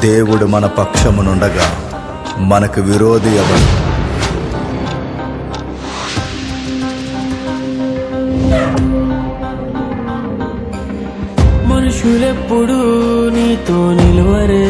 దేవుడు మన పక్షమునుండగా మనకు విరోధి ఎవరు మనుషులెప్పుడు నీతో నిలువరే.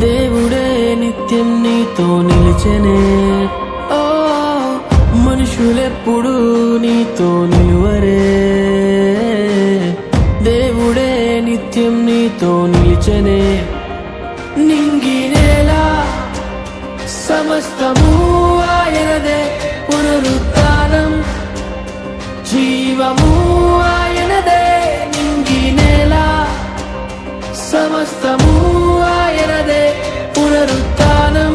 దేవుడే నిత్యం నీతో నిలిచెనే. ఓ మనుషులెప్పుడు నీతో నిలువరే. నిత్యం నీతో నిలిచెనే నింగినేలా సమస్తము ఆయనదే పునరుత్థానం జీవము ఆయనదే నింగి నేల సమస్తము ఆయనదే పునరుత్థానం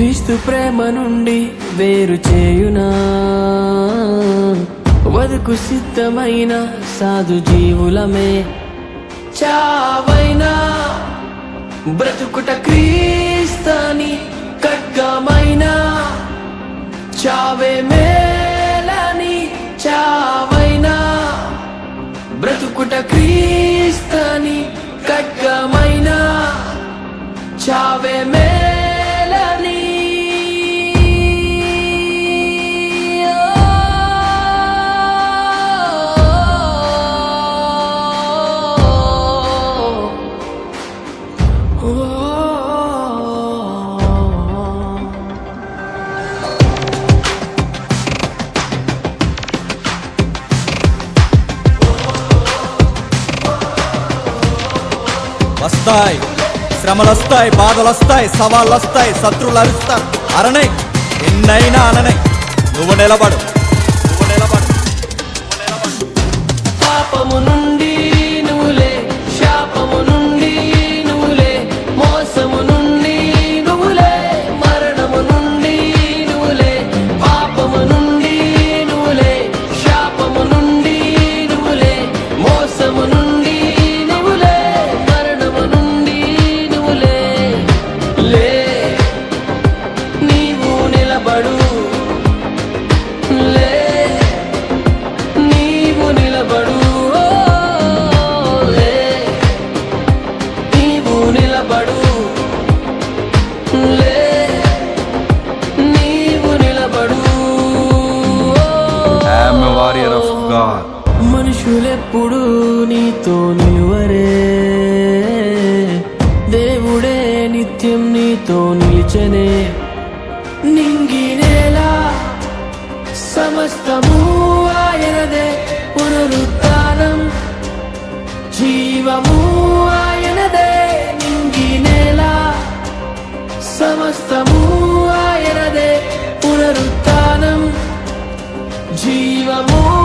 క్రీస్తు ప్రేమ నుండి వేరు చేయునా? వదుకు సిద్ధమైన సాధు జీవులమే. చావైనా బ్రతుకుట క్రీస్తని ఖడ్గమైన? చావే మేలని చావైనా? బ్రతుకుట క్రీస్తని ఖడ్గమైన? చావే మే వస్తాయి. శ్రమలు వస్తాయి బాధలు వస్తాయి సవాళ్ళు వస్తాయి శత్రులు అరుస్తారు అరణై ఎన్నైనా అననై నువ్వు నిలబడు. కన్నులెప్పుడు నీతో నిలువరే? దేవుడే నిత్యం నీతో నిలిచనే. నింగినేలా సమస్తము ఆయనదే. పునరుత్నం జీవము ఆయనదే. నింగినేలా సమస్తము ఆయనదే. పునరుత్నం జీవము